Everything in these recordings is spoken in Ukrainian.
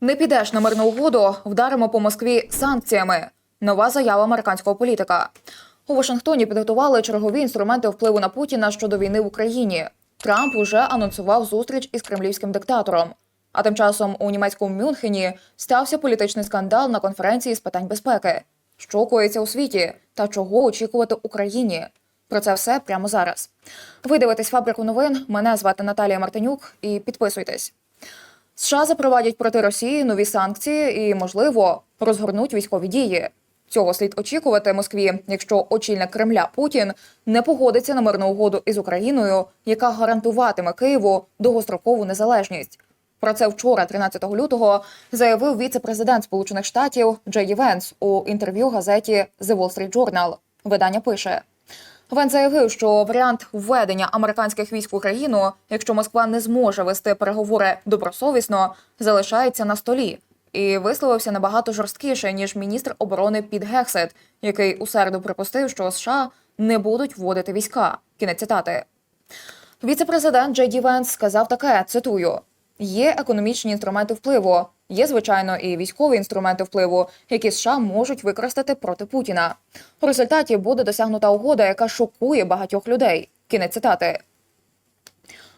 Не підеш на мирну угоду, вдаримо по Москві санкціями. Нова заява американського політика. У Вашингтоні підготували чергові інструменти впливу на Путіна щодо війни в Україні. Трамп уже анонсував зустріч із кремлівським диктатором. А тим часом у німецькому Мюнхені стався політичний скандал на конференції з питань безпеки. Що коїться у світі та чого очікувати Україні? Про це все прямо зараз. Ви дивитесь фабрику новин. Мене звати Наталія Мартинюк і підписуйтесь. США запровадять проти Росії нові санкції і, можливо, розгорнуть військові дії. Цього слід очікувати Москві, якщо очільник Кремля Путін не погодиться на мирну угоду із Україною, яка гарантуватиме Києву довгострокову незалежність. Про це вчора, 13 лютого, заявив віце-президент Сполучених Штатів Джей Венс у інтерв'ю газеті The Wall Street Journal. Видання пише. Вен заявив, що варіант введення американських військ в Україну, якщо Москва не зможе вести переговори добросовісно, залишається на столі, і висловився набагато жорсткіше ніж міністр оборони Піт Гексет, який у середу припустив, що США не будуть вводити війська. Кінець цитати. Віце-президент Джей Ді Венс сказав таке: цитую: є економічні інструменти впливу. Є, звичайно, і військові інструменти впливу, які США можуть використати проти Путіна. У результаті буде досягнута угода, яка шокує багатьох людей. Кінець цитати.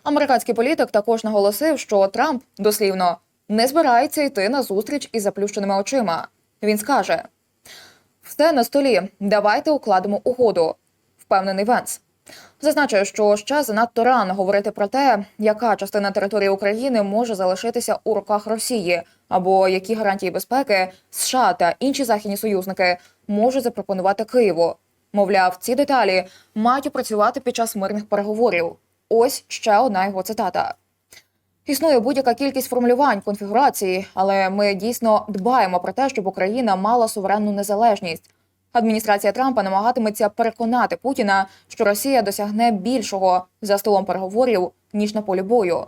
Американський політик також наголосив, що Трамп дослівно не збирається йти на зустріч із заплющеними очима. Він скаже: все на столі. Давайте укладемо угоду. Впевнений Венс. Зазначив, що ще занадто рано говорити про те, яка частина території України може залишитися у руках Росії, або які гарантії безпеки США та інші західні союзники можуть запропонувати Києву. Мовляв, ці деталі мають опрацювати під час мирних переговорів. Ось ще одна його цитата. Існує будь-яка кількість формулювань конфігурації, але ми дійсно дбаємо про те, щоб Україна мала суверенну незалежність. Адміністрація Трампа намагатиметься переконати Путіна, що Росія досягне більшого за столом переговорів ніж на полі бою.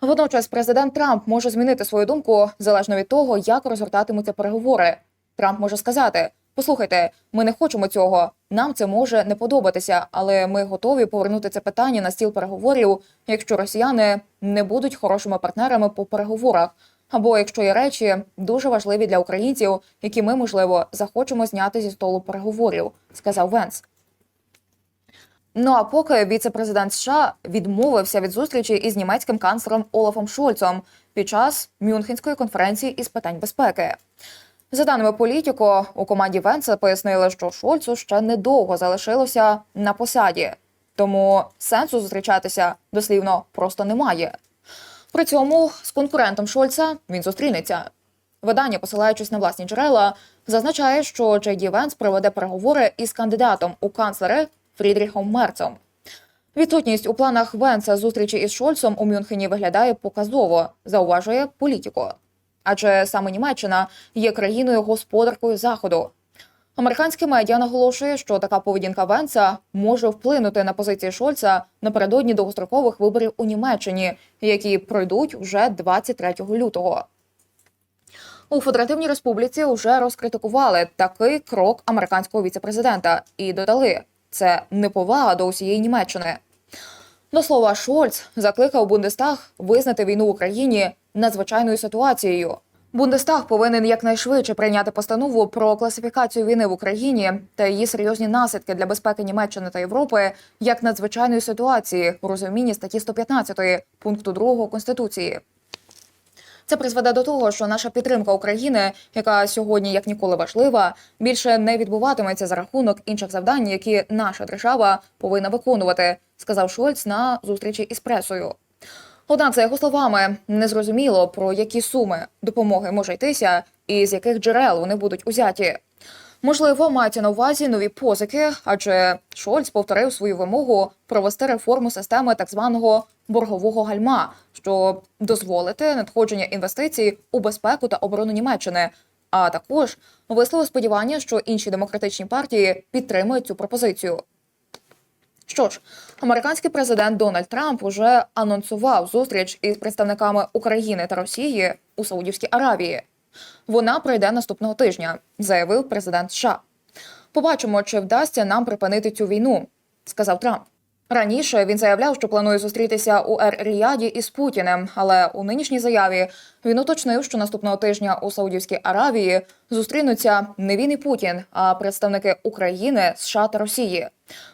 Водночас президент Трамп може змінити свою думку залежно від того, як розгортатимуться переговори. Трамп може сказати: Послухайте, ми не хочемо цього. Нам це може не подобатися, але ми готові повернути це питання на стіл переговорів, якщо росіяни не будуть хорошими партнерами по переговорах, або якщо є речі дуже важливі для українців, які ми можливо захочемо зняти зі столу переговорів, сказав Венс. Ну а поки віце-президент США відмовився від зустрічі із німецьким канцлером Олафом Шольцом під час Мюнхенської конференції із питань безпеки. За даними політико, у команді Венса пояснили, що Шольцу ще недовго залишилося на посаді, тому сенсу зустрічатися дослівно просто немає. При цьому з конкурентом Шольца він зустрінеться. Видання, посилаючись на власні джерела, зазначає, що Джей Венс проведе переговори із кандидатом у канцлери Фрідріхом Мерцом. Відсутність у планах Венса зустрічі із Шольцом у Мюнхені виглядає показово, зауважує політико. Адже саме Німеччина є країною господаркою заходу. Американське медіа наголошує, що така поведінка Венса може вплинути на позиції Шольца напередодні довгострокових виборів у Німеччині, які пройдуть вже 23 лютого. У Федеративній Республіці вже розкритикували такий крок американського віцепрезидента і додали, це неповага до усієї Німеччини. До слова, Шольц закликав Бундестаг визнати війну в Україні надзвичайною ситуацією. Бундестаг повинен якнайшвидше прийняти постанову про класифікацію війни в Україні та її серйозні наслідки для безпеки Німеччини та Європи як надзвичайної ситуації у розумінні статті 115 пункту 2 конституції. Це призведе до того, що наша підтримка України, яка сьогодні як ніколи важлива, більше не відбуватиметься за рахунок інших завдань, які наша держава повинна виконувати, сказав Шольц на зустрічі із пресою. Однак, за його словами, незрозуміло про які суми допомоги може йтися і з яких джерел вони будуть узяті. Можливо, мається на увазі нові позики, адже Шольц повторив свою вимогу провести реформу системи так званого боргового гальма, щоб дозволити надходження інвестицій у безпеку та оборону Німеччини. А також висловив сподівання, що інші демократичні партії підтримують цю пропозицію. Що ж, американський президент Дональд Трамп уже анонсував зустріч із представниками України та Росії у Саудівській Аравії. Вона пройде наступного тижня, заявив президент США. Побачимо, чи вдасться нам припинити цю війну, сказав Трамп. Раніше він заявляв, що планує зустрітися у Ер-Ріяді із Путіним, але у нинішній заяві він уточнив, що наступного тижня у Саудівській Аравії зустрінуться не він і Путін, а представники України, США та Росії.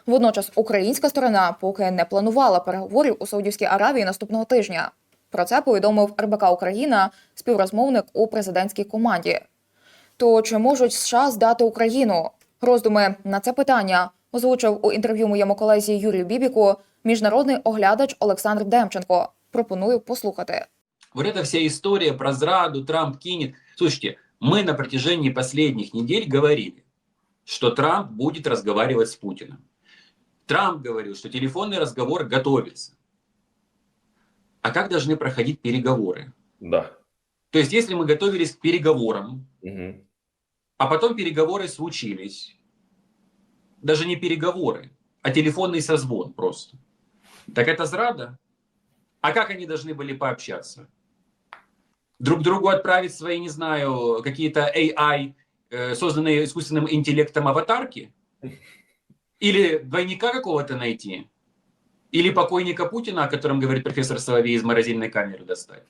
Водночас українська сторона поки не планувала переговорів у Саудівській Аравії наступного тижня. Про це повідомив РБК Україна, співрозмовник у президентській команді. То чи можуть США здати Україну? Роздуми на це питання озвучив у інтерв'ю моєму колезі Юрію Бібіку міжнародний оглядач Олександр Демченко. Пропоную послухати. Вот эта вся история про зраду, Трамп кинет. Слушайте, мы на протяжении последних недель говорили, что Трамп будет разговаривать с Путиным. Трамп говорил, что телефонный разговор готовится. А как должны проходить переговоры? Да. То есть, если мы готовились к переговорам, Мгм. а потом переговоры случились, даже не переговоры, а телефонный созвон просто, так это зрада? А как они должны были пообщаться? Друг другу отправить свои, не знаю, какие-то AI, э, созданные искусственным интеллектом аватарки? Или двойника какого-то найти? Или покойника Путина, о котором говорит профессор Соловей, из морозильной камеры достать?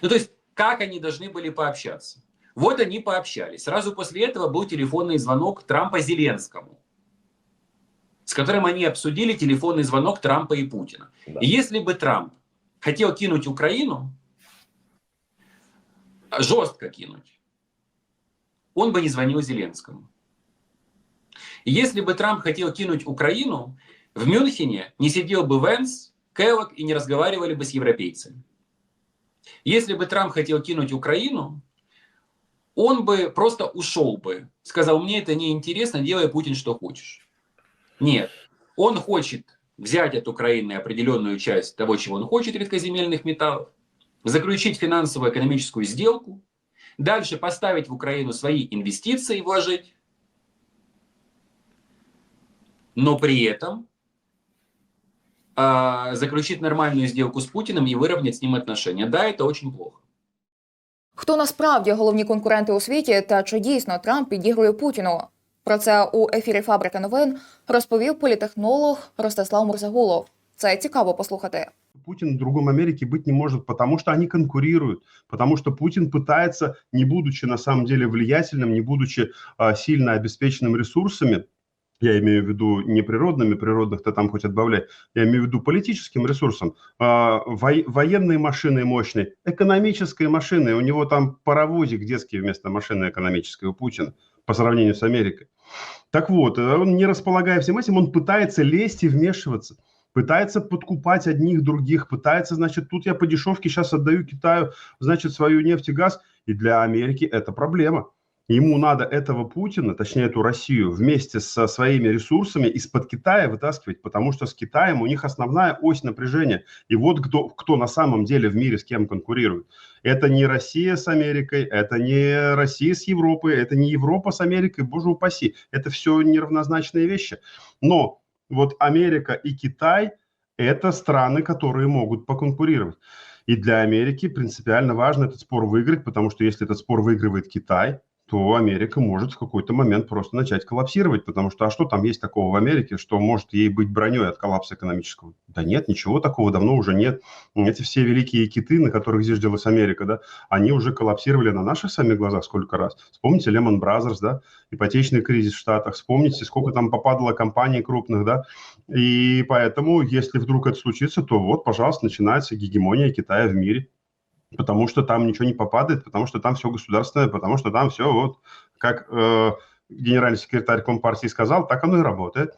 Ну, то есть, как они должны были пообщаться? Вот они пообщались. Сразу после этого был телефонный звонок Трампа Зеленскому, с которым они обсудили телефонный звонок Трампа и Путина. Да. И если бы Трамп хотел кинуть Украину, а, жестко кинуть, он бы не звонил Зеленскому. И если бы Трамп хотел кинуть Украину, в Мюнхене не сидел бы Венс, Келлог и не разговаривали бы с европейцами. Если бы Трамп хотел кинуть Украину, он бы просто ушел бы. Сказал, мне это не интересно, делай, Путин, что хочешь. Нет. Он хочет взять от Украины определенную часть того, чего он хочет, редкоземельных металлов, заключить финансово-экономическую сделку, дальше поставить в Украину свои инвестиции, вложить, но при этом а, заключить нормальную сделку с Путиным и выровнять с ним отношения. Да, это очень плохо. Хто насправді головні конкуренти у світі та чи дійсно Трамп підігрує Путіну? Про це у ефірі Фабрика новин розповів політехнолог Ростислав Мурзагулов. Це цікаво послухати. Путин в другом Америке быть не может, потому что они конкурируют, потому что Путин пытается, не будучи на самом деле влиятельным, не будучи а, сильно обеспеченным ресурсами, я имею в виду не природными, природных-то там хоть отбавляй, я имею в виду политическим ресурсом, а, во- военные машины мощные, экономические машины, у него там паровозик детский вместо машины экономической у Путина по сравнению с Америкой. Так вот, э, он не располагая всем этим, он пытается лезть и вмешиваться пытается подкупать одних других, пытается, значит, тут я по дешевке сейчас отдаю Китаю, значит, свою нефть и газ, и для Америки это проблема. Ему надо этого Путина, точнее эту Россию, вместе со своими ресурсами из-под Китая вытаскивать, потому что с Китаем у них основная ось напряжения. И вот кто, кто на самом деле в мире с кем конкурирует. Это не Россия с Америкой, это не Россия с Европой, это не Европа с Америкой, боже упаси. Это все неравнозначные вещи. Но вот Америка и Китай – это страны, которые могут поконкурировать. И для Америки принципиально важно этот спор выиграть, потому что если этот спор выигрывает Китай, то Америка может в какой-то момент просто начать коллапсировать, потому что а что там есть такого в Америке, что может ей быть броней от коллапса экономического? Да нет, ничего такого давно уже нет. Эти все великие киты, на которых зиждилась Америка, да, они уже коллапсировали на наших с вами глазах сколько раз. Вспомните Lehman Brothers, да, ипотечный кризис в Штатах, вспомните, сколько там попадало компаний крупных, да, и поэтому, если вдруг это случится, то вот, пожалуйста, начинается гегемония Китая в мире, потому что там ничего не попадает, потому что там все государственное, потому что там все вот, как э, генеральный секретарь Компартии сказал, так оно и работает.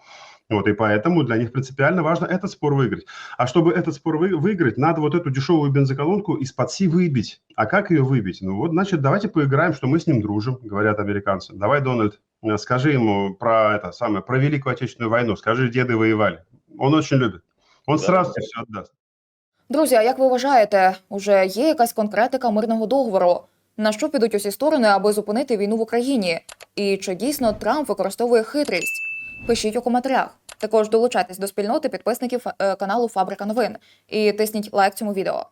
Вот, и поэтому для них принципиально важно этот спор выиграть. А чтобы этот спор вы, выиграть, надо вот эту дешевую бензоколонку из-под си выбить. А как ее выбить? Ну вот, значит, давайте поиграем, что мы с ним дружим, говорят американцы. Давай, Дональд, э, скажи ему про это самое, про Великую Отечественную войну, скажи, деды воевали. Он очень любит. Он Да. сразу тебе все отдаст. Друзі, а як ви вважаєте, уже є якась конкретика мирного договору? На що підуть усі сторони, аби зупинити війну в Україні? І чи дійсно Трамп використовує хитрість? Пишіть у коментарях. Також долучайтесь до спільноти підписників е, каналу Фабрика новин і тисніть лайк цьому відео.